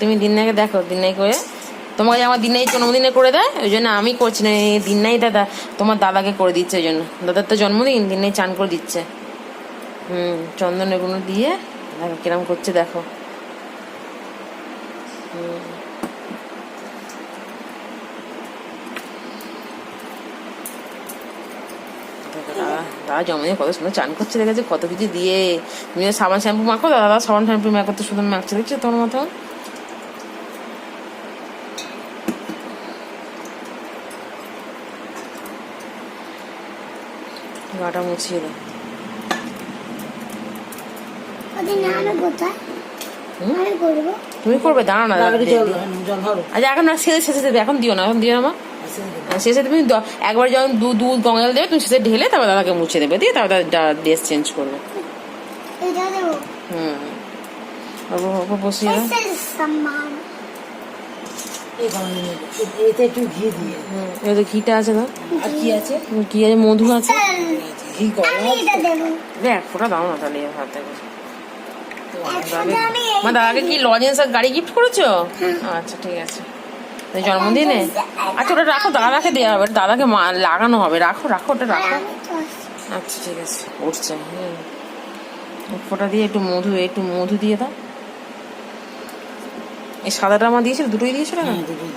তুমি দিনাইকে দেখো দিনাই করে। তোমাকে আমার দিনাই জন্মদিনে করে দেয়, ওই জন্য আমি করছি না। দিনাই দাদা, তোমার দাদাকে করে দিচ্ছে ওই জন্য। দাদার তো জন্মদিন দিনাই চান করে দিচ্ছে। হুম, চন্দন এগুলো দিয়ে দেখো কিরম করছে, দেখো। দাদা জন্মদিনে কত সুন্দর চান করছে, দেখেছে? কত কিছু দিয়ে। তুমি সাবান শ্যাম্পু মাখো, দাদা সাবান শ্যাম্পু মাখো, তো সুন্দর মাখছে, দেখছ তোমার মতন? গাটা মুছিয়ে দাও। তুমি করবে দাঁড়া না আচ্ছা এখন না শেষে শেষে দেবে এখন দিও না এখন দিও না মা। আর শেষে তুমি একবার যখন দুধ দুধ গঙ্গা জল দেবে তুমি শেষে ঢেলে তারপর দাদাকে মুছে দেবে দিয়ে তারপর ড্রেস চেঞ্জ করবে। হুম। বসিয়ে এতে একটু ঘি দিয়ে। হুম এই যে ঘিটা আছে দাও। আর কি আছে? কি আছে? মধু আছে। ঘি ফোটা দাও না তাহলে হাত। থেকে মা দাদাকে কি লজেন্স আর গাড়ি গিফট করেছ? আচ্ছা ঠিক আছে। জন্মদিনে? আচ্ছা ওটা রাখো দাদাকে দেওয়া হবে। দাদাকে মা- লাগানো হবে। রাখো রাখো ওটা রাখো। আচ্ছা ঠিক আছে। উঠছে হুম। ফোটা দিয়ে একটু মধু একটু মধু দিয়ে দাও। এই সাদাটা আমার দিয়েছিল? দুটোই দিয়েছিল? না হ্যাঁ, দুটোই।